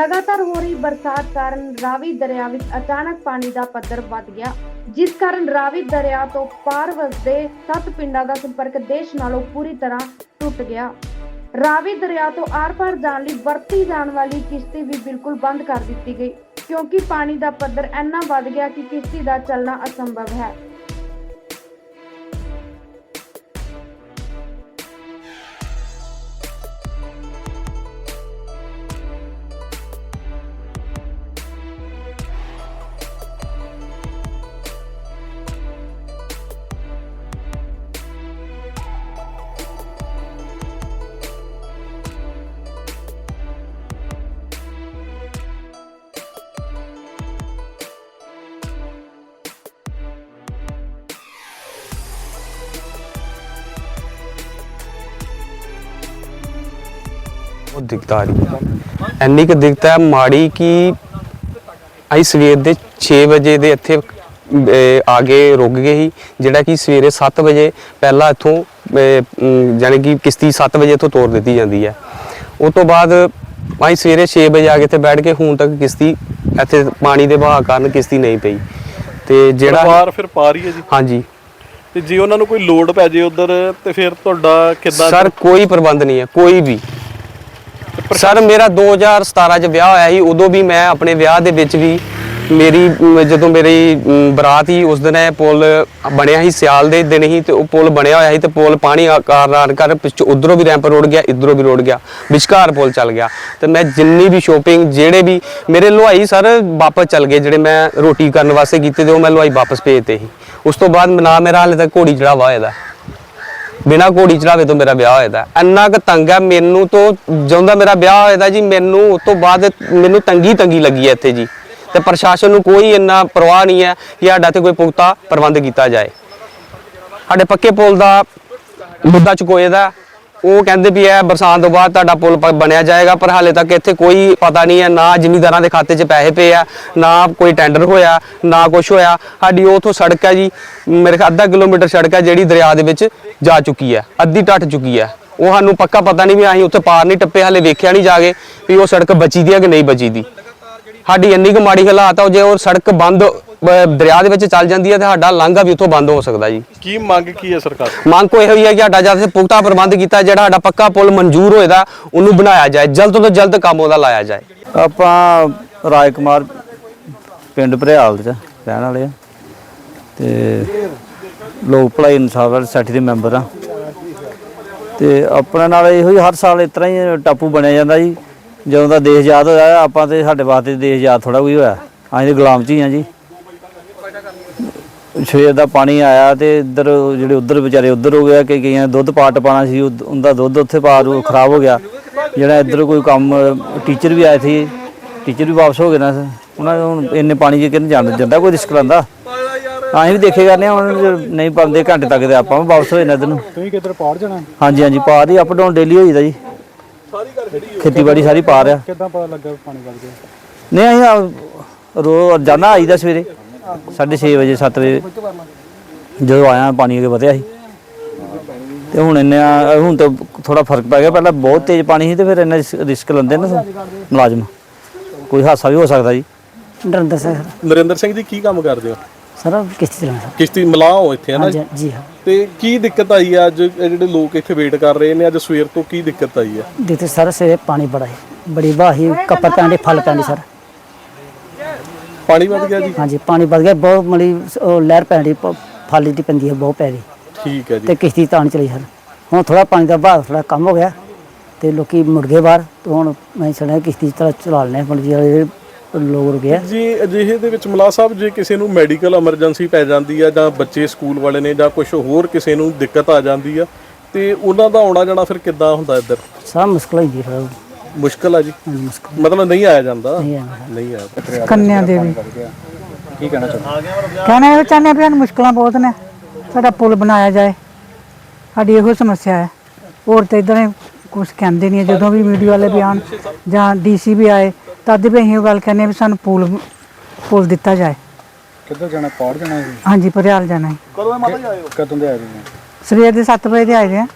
ਲਗਾਤਾਰ ਹੋ ਰਹੀ ਬਰਸਾਤ ਕਾਰਨ ਰਾਵੀ ਦਰਿਆ ਵਿੱਚ ਅਚਾਨਕ ਪਾਣੀ ਦਾ ਪੱਧਰ ਵੱਧ ਗਿਆ, ਜਿਸ ਕਾਰਨ ਰਾਵੀ ਦਰਿਆ ਤੋਂ ਪਾਰ ਵਸਦੇ ਸੱਤ ਪਿੰਡਾਂ ਦਾ ਸੰਪਰਕ ਦੇਸ਼ ਨਾਲੋਂ ਪੂਰੀ ਤਰ੍ਹਾਂ ਟੁੱਟ ਗਿਆ। ਰਾਵੀ ਦਰਿਆ ਤੋਂ ਆਰ-ਪਾਰ ਜਾਣ ਲਈ ਵਰਤੀ ਜਾਣ ਵਾਲੀ ਕਿਸ਼ਤੀ ਵੀ ਬਿਲਕੁਲ ਬੰਦ ਕਰ ਦਿੱਤੀ ਗਈ, ਕਿਉਂਕਿ ਪਾਣੀ ਦਾ ਪੱਧਰ ਇੰਨਾ ਵੱਧ ਗਿਆ ਕਿ ਕਿਸ਼ਤੀ ਦਾ ਚੱਲਣਾ ਅਸੰਭਵ ਹੈ। ਬਹੁਤ ਦਿੱਕਤ ਆ ਰਹੀ ਹੈ। ਇੰਨੀ ਕੁ ਦਿੱਕਤ ਹੈ ਮਾੜੀ ਕਿ ਅਸੀਂ ਸਵੇਰ ਦੇ 6 ਵਜੇ ਦੇ ਇੱਥੇ ਅਹ, ਆ ਕੇ ਰੁਕ ਗਏ ਸੀ ਜਿਹੜਾ ਕਿ ਸਵੇਰੇ 7 ਵਜੇ ਪਹਿਲਾਂ ਇੱਥੋਂ ਜਾਣੀ ਕਿ ਕਿਸ਼ਤੀ 7 ਵਜੇ ਇੱਥੋਂ ਤੋਰ ਦਿੱਤੀ ਜਾਂਦੀ ਹੈ। ਉਸ ਤੋਂ ਬਾਅਦ ਅਸੀਂ ਸਵੇਰੇ 6 ਵਜੇ ਆ ਕੇ ਇੱਥੇ ਬੈਠ ਕੇ ਹੁਣ ਤੱਕ ਕਿਸ਼ਤੀ ਇੱਥੇ ਪਾਣੀ ਦੇ ਵਹਾਅ ਕਾਰਨ ਕਿਸ਼ਤੀ ਨਹੀਂ ਪਈ। ਤੇ ਜਿਹੜਾ ਪਰਿਵਾਰ ਫਿਰ ਪਾ ਰਹੀ ਹੈ ਜੀ? ਹਾਂਜੀ। ਤੇ ਜੇ ਉਹਨਾਂ ਨੂੰ ਕੋਈ ਲੋਡ ਪੈ ਜੇ ਉਧਰ ਤੇ ਫਿਰ ਤੁਹਾਡਾ ਕਿੱਦਾਂ ਸਰ ਕੋਈ ਪ੍ਰਬੰਧ ਨਹੀਂ ਹੈ ਕੋਈ ਵੀ। ਸਰ ਮੇਰਾ 2017 ਚ ਵਿਆਹ ਹੋਇਆ ਸੀ ਉਦੋਂ ਵੀ ਮੈਂ ਆਪਣੇ ਵਿਆਹ ਦੇ ਵਿੱਚ ਵੀ ਮੇਰੀ ਅਮ, ਜਦੋਂ ਮੇਰੀ ਅਮ, ਬਰਾਤ ਸੀ ਉਸ ਦਿਨ ਇਹ ਪੁਲ ਬਣਿਆ ਸੀ ਸਿਆਲ ਦੇ ਦਿਨ ਹੀ ਤੇ ਉਹ ਪੁਲ ਬਣਿਆ ਹੋਇਆ ਸੀ ਤੇ ਪੁਲ ਪਾਣੀ ਆ- ਕਾਰਨ ਆਣ ਕਰ ਪਿੱਛੋਂ ਉਧਰੋਂ ਵੀ ਰੈਂਪ ਰੋੜ ਗਿਆ ਇਧਰੋਂ ਵੀ ਰੋੜ ਗਿਆ ਵਿਚਕਾਰ ਪੁਲ ਚੱਲ ਗਿਆ। ਤੇ ਮੈਂ ਜਿੰਨੀ ਵੀ ਸ਼ੋਪਿੰਗ ਜਿਹੜੇ ਵੀ ਮੇਰੇ ਲੁਹਾਈ ਸਰ ਵਾਪਸ ਚੱਲ ਗਏ ਜਿਹੜੇ ਮੈਂ ਰੋਟੀ ਕਰਨ ਵਾਸਤੇ ਕੀਤੇ ਤੇ ਉਹ ਮੈਂ ਲੁਹਾਈ ਵਾਪਸ ਭੇਜਤੇ ਸੀ। ਉਸ ਤੋਂ ਬਾਅਦ ਨਾ ਮੇਰਾ ਹਾਲੇ ਤੱਕ ਘੋੜੀ ਚੜਾਵਾ ਹੋਇਆ ਦਾ ਬਿਨਾ ਘੋੜੀ ਚੜਾਵੇ ਤੋਂ ਮੇਰਾ ਵਿਆਹ ਹੋਇਆ ਦਾ ਇੰਨਾ ਕੁ ਤੰਗ ਹੈ ਮੈਨੂੰ ਤੋਂ ਜਦੋਂ ਦਾ ਮੇਰਾ ਵਿਆਹ ਹੋਇਆ ਦਾ ਜੀ, ਮੈਨੂੰ ਉਸ ਤੋਂ ਬਾਅਦ ਮੈਨੂੰ ਤੰਗੀ ਤੰਗੀ ਲੱਗੀ ਹੈ ਇੱਥੇ ਜੀ। ਤੇ ਪ੍ਰਸ਼ਾਸਨ ਨੂੰ ਕੋਈ ਇੰਨਾ ਪਰਵਾਹ ਨਹੀਂ ਹੈ ਕਿ ਸਾਡਾ ਤੇ ਕੋਈ ਪੁਖਤਾ ਪ੍ਰਬੰਧ ਕੀਤਾ ਜਾਏ। ਸਾਡੇ ਪੱਕੇ ਪੁਲ ਦਾ ਮੁੱਦਾ ਚੁਕੋਏ ਦਾ। ਉਹ ਕਹਿੰਦੇ ਵੀ ਇਹ ਬਰਸਾਤ ਤੋਂ ਬਾਅਦ ਤੁਹਾਡਾ ਪੁਲ ਪ- ਬਣਿਆ ਜਾਏਗਾ, ਪਰ ਹਾਲੇ ਤੱਕ ਇੱਥੇ ਕੋਈ ਪਤਾ ਨਹੀਂ ਹੈ, ਨਾ ਜ਼ਿਮੀਂਦਾਰਾਂ ਦੇ ਖਾਤੇ 'ਚ ਪੈਸੇ ਪਏ ਆ, ਨਾ ਕੋਈ ਟੈਂਡਰ ਹੋਇਆ, ਨਾ ਕੁਝ ਹੋਇਆ। ਸਾਡੀ ਉਥੋਂ ਸੜਕ ਹੈ ਜੀ, ਮੇਰੇ ਖਿਆਲ ਅੱਧਾ ਕਿਲੋਮੀਟਰ ਸੜਕ ਹੈ ਜਿਹੜੀ ਦਰਿਆ ਦੇ ਵਿੱਚ ਜਾ ਚੁੱਕੀ ਹੈ, ਅੱਧੀ ਟੱਟ ਚੁੱਕੀ ਹੈ। ਉਹ ਸਾਨੂੰ ਪੱਕਾ ਪਤਾ ਨਹੀਂ ਵੀ ਅਸੀਂ ਉੱਥੇ ਪਾਰ ਨਹੀਂ ਟੱਪੇ, ਹਾਲੇ ਵੇਖਿਆ ਨਹੀਂ ਜਾ ਕੇ ਵੀ ਉਹ ਸੜਕ ਬਚੀ ਦੀ ਹੈ ਕਿ ਨਹੀਂ ਬਚੀ ਦੀ ਸਾਡੀ ਇੰਨੀ ਕੁ ਮਾੜੀ ਹਾਲਾਤ ਆ ਜੇ ਉਹ ਸੜਕ ਬੰਦ ਅਹ ਦਰਿਆ ਦੇ ਵਿੱਚ ਚੱਲ ਜਾਂਦੀ ਹੈ ਤੇ ਸਾਡਾ ਲਾਂਘਾ ਵੀ ਉੱਥੋਂ ਬੰਦ ਹੋ ਸਕਦਾ ਜੀ। ਕੀ ਮੰਗ ਕੀ ਹੈ ਸਰਕਾਰ ਮੰਗ ਕੋਈ ਇਹੋ ਹੀ ਹੈ ਕਿ ਸਾਡਾ ਜਦ ਸੇ ਪੁਖਤਾ ਪ੍ਰਬੰਧ ਕੀਤਾ ਜਿਹੜਾ ਸਾਡਾ ਪੱਕਾ ਪੁਲ ਮਨਜ਼ੂਰ ਹੋਏਦਾ ਉਹਨੂੰ ਬਣਾਇਆ ਜਾਏ ਜਲਦ ਤੋਂ ਜਲਦ ਕੰਮ ਉਹਦਾ ਲਾਇਆ ਜਾਏ। ਆਪਾਂ ਰਾਜ ਕੁਮਾਰ ਪਿੰਡ ਭਰਿਆਲ ਚ ਰਹਿਣ ਵਾਲੇ ਆ। ਤੇ ਲੋਕ ਭਲਾਈ ਇਨਸਾਫ ਵਾਲੀ ਸੋਸਾਇਟੀ ਦੇ ਮੈਂਬਰ ਆ। ਤੇ ਆਪਣੇ ਨਾਲ ਇਹੋ ਹੀ ਹਰ ਸਾਲ ਇਸ ਤਰ੍ਹਾਂ ਹੀ ਟਾਪੂ ਬਣਿਆ ਜਾਂਦਾ ਜੀ। ਜਦੋਂ ਦਾ ਦੇਸ਼ ਆਜ਼ਾਦ ਹੋਇਆ ਆਪਾਂ ਤੇ ਸਾਡੇ ਵਾਸਤੇ ਦੇਸ਼ ਆਜ਼ਾਦ ਥੋੜਾ ਕੋਈ ਹੋਇਆ। ਅਸੀਂ ਤੇ ਗੁਲਾਮ ਚ ਹੀ ਆ ਜੀ। ਸਵੇਰ ਦਾ ਪਾਣੀ ਆਇਆ ਤੇ ਇੱਧਰ ਜਿਹੜੇ ਉੱਧਰ ਵਿਚਾਰੇ ਉੱਧਰ ਹੋ ਗਿਆ ਕਿ ਕਈਆਂ ਦੁੱਧ ਪਾਟ ਪਾਣਾ ਸੀ ਉਹ- ਉਹਦਾ ਦੁੱਧ ਉੱਥੇ ਪਾਰ ਉਹ ਖਰਾਬ ਹੋ ਗਿਆ। ਜਿਹੜਾ ਇੱਧਰ ਕੋਈ ਕੰਮ ਟੀਚਰ ਵੀ ਆਏ ਸੀ ਟੀਚਰ ਵੀ ਵਾਪਸ ਹੋ ਗਏ ਨਾ ਉਹਨਾਂ ਨੂੰ ਹੁਣ ਇੰਨੇ ਪਾਣੀ 'ਚ ਕਿੰਨ ਜਾਣ ਜਾਂਦਾ ਕੋਈ ਰਿਸਕ ਲੈਂਦਾ। ਅਸੀਂ ਵੀ ਦੇਖੇ ਕਰਨੇ ਹੁਣ ਜੇ ਨਹੀਂ ਪਾਉਂਦੇ ਘੰਟੇ ਤੱਕ ਤੇ ਆਪਾਂ ਵੀ ਵਾਪਸ ਹੋ ਜਾਣਾ ਇੱਧਰ ਨੂੰ। ਤੁਸੀਂ ਕਿੱਧਰ ਪਾੜ ਜਾਣਾ? ਹਾਂਜੀ ਹਾਂਜੀ ਪਾਰ ਹੀ ਅਪ ਡਾਊਨ ਡੇਲੀ ਹੋਈਦਾ ਜੀ। ਖੇਤੀਬਾੜੀ ਸਾਰੀ ਪਾਰ ਆ ਕਿੱਦਾਂ ਪਤਾ ਲੱਗਾ ਪਾਣੀ ਵੱਧ ਗਿਆ? ਨਹੀਂ ਅਸੀਂ ਰੋ ਜਾਣਾ ਆਈਦਾ ਸਵੇਰੇ। 6:30 ਵਜੇ 7 ਵਜੇ ਜਦੋਂ ਆਇਆ ਪਾਣੀ ਅੱਗੇ ਵਧਿਆ ਸੀ। ਤੇ ਹੁਣ ਇੰਨਾ ਹੁਣ ਤਾਂ ਥੋੜਾ ਫ਼ਰਕ ਪੈ ਗਿਆ। ਪਹਿਲਾਂ ਬਹੁਤ ਤੇਜ਼ ਪਾਣੀ ਸੀ ਤੇ ਫਿਰ ਇੰਨਾ ਰਿਸ- ਰਿਸਕ ਲੈਂਦੇ ਨਾ ਮੁਲਾਜ਼ਮ। ਕੋਈ ਹਾਦਸਾ ਵੀ ਹੋ ਸਕਦਾ ਜੀ। ਨਰਿੰਦਰ ਸਿੰਘ। ਨਰਿੰਦਰ ਸਿੰਘ ਜੀ ਕੀ ਕੰਮ ਕਰਦੇ ਹੋ? ਸਰ ਕਿਸ਼ਤੀ ਚਲਾਉਂਦਾ ਕਿਸ਼ਤੀ ਮਲਾਹ ਹੋ ਇੱਥੇ ਹੈ ਨਾ ਜੀ ਹਾਂ। ਤੇ ਕੀ ਦਿੱਕਤ ਆਈ ਆ? ਅੱਜ ਇਹ ਜਿਹੜੇ ਲੋਕ ਇੱਥੇ ਵੇਟ ਕਰ ਰਹੇ ਨੇ ਅੱਜ ਸਵੇਰ ਤੋਂ ਕੀ ਦਿੱਕਤ ਆਈ ਆ? ਦੇਖਦੇ ਸਰ ਸਵੇਰੇ ਪਾਣੀ ਬੜਾ ਹੈ ਬੜੀ ਵਾਹੀ ਕੱਪਰ ਪੈਂਦੇ ਫਲ ਪੈਂਦੇ ਸਰ। ਪਾਣੀ ਵੱਧ ਗਿਆ ਜੀ? ਹਾਂਜੀ ਪਾਣੀ ਵੱਧ ਗਿਆ। ਬਹੁਤ ਮਲੀ ਲਹਿਰ ਪੈਂਦੀ ਫਲ ਦੀ ਪੈਂਦੀ ਹੈ ਬਹੁਤ ਪੈ ਰਹੀ। ਠੀਕ ਹੈ ਜੀ। ਤੇ ਕਿਸ਼ਤੀ ਤਾਂ ਚਲੀ ਸਰ ਹੁਣ ਥੋੜਾ ਪਾਣੀ ਦਾ ਬਹਾਅ ਥੋੜਾ ਕੰਮ ਹੋ ਗਿਆ ਤੇ ਲੋਕੀ ਮੁੜ ਗਏ ਬਾਹਰ। ਤੇ ਹੁਣ ਮੈਂ ਸੁਣਿਆ ਕਿਸ਼ਤੀ ਚਲਾ ਚਲਾ ਲੈਣੇ ਮਤਲਬ ਜਿਹੜੇ ਲੋਕ ਰੁਕੇ ਆ। ਜੀ ਅਜਿਹੇ ਦੇ ਵਿੱਚ ਮਲਾਹ ਸਾਹਿਬ ਜੇ ਕਿਸੇ ਨੂੰ ਮੈਡੀਕਲ ਐਮਰਜੈਂਸੀ ਪੈ ਜਾਂਦੀ ਆ ਜਾਂ ਬੱਚੇ ਸਕੂਲ ਵਾਲੇ ਨੇ ਜਾਂ ਕੁਝ ਹੋਰ ਕਿਸੇ ਨੂੰ ਦਿੱਕਤ ਆ ਜਾਂਦੀ ਆ ਤੇ ਉਹਨਾਂ ਦਾ ਆਉਣਾ ਜਾਣਾ ਫਿਰ ਕਿੱਦਾਂ ਹੁੰਦਾ ਇੱਧਰ? ਸਭ ਮੁਸ਼ਕਲ ਹੋਈ ਜੀ ਫਿਰ। ਮੁਸ਼ਕਲ ਆ ਜੀ। ਮੁਸ਼ਕਲ। ਮਤਲਬ ਨਹੀਂ ਆਇਆ ਜਾਂਦਾ। ਨਹੀਂ ਆਉਂਦਾ। ਨਹੀਂ ਆਇਆ। ਕੰਨਿਆ ਦੇਵੀ ਕੀ ਕਹਿਣਾ ਚਾਹੁੰਦੇ? ਕਹਿਣਾ ਇਹ ਚਾਹੁੰਦੇ ਵੀ ਸਾਨੂੰ ਮੁਸ਼ਕਲਾਂ ਬਹੁਤ ਨੇ। ਸਾਡਾ ਪੁਲ ਬਣਾਇਆ ਜਾਏ। ਸਾਡੀ ਇਹੋ ਸਮੱਸਿਆ ਹੈ। ਹੋਰ ਤਾਂ ਇਦਾਂ ਕੁਝ ਕਹਿੰਦੇ ਨਹੀਂ ਹੈ। ਜਦੋਂ ਵੀ ਮੀਡੀਆ ਵਾਲੇ ਵੀ ਆਉਣ ਜਾਂ ਡੀਸੀ ਵੀ ਆਏ ਤਦ ਵੀ ਅਸੀਂ ਇਹ ਗੱਲ ਕਹਿੰਦੇ ਹਾਂ ਵੀ ਸਾਨੂੰ ਪੁਲ ਪੁਲ ਦਿੱਤਾ ਜਾਏ। ਕਿੱਧਰ ਜਾਣਾ? ਪਾੜ ਜਾਣਾ ਜੀ? ਹਾਂਜੀ ਭਰਿਆਲ ਜਾਣਾ ਹੈ। ਕਦੋਂ ਮਾਤਾ ਜੀ ਆਏ ਹੋ? ਕਦੋਂ ਦੇ ਆਏ ਜੀ ਸਵੇਰ ਦੇ 7 ਵਜੇ ਦੇ ਆਏ ਦੇ ਆ।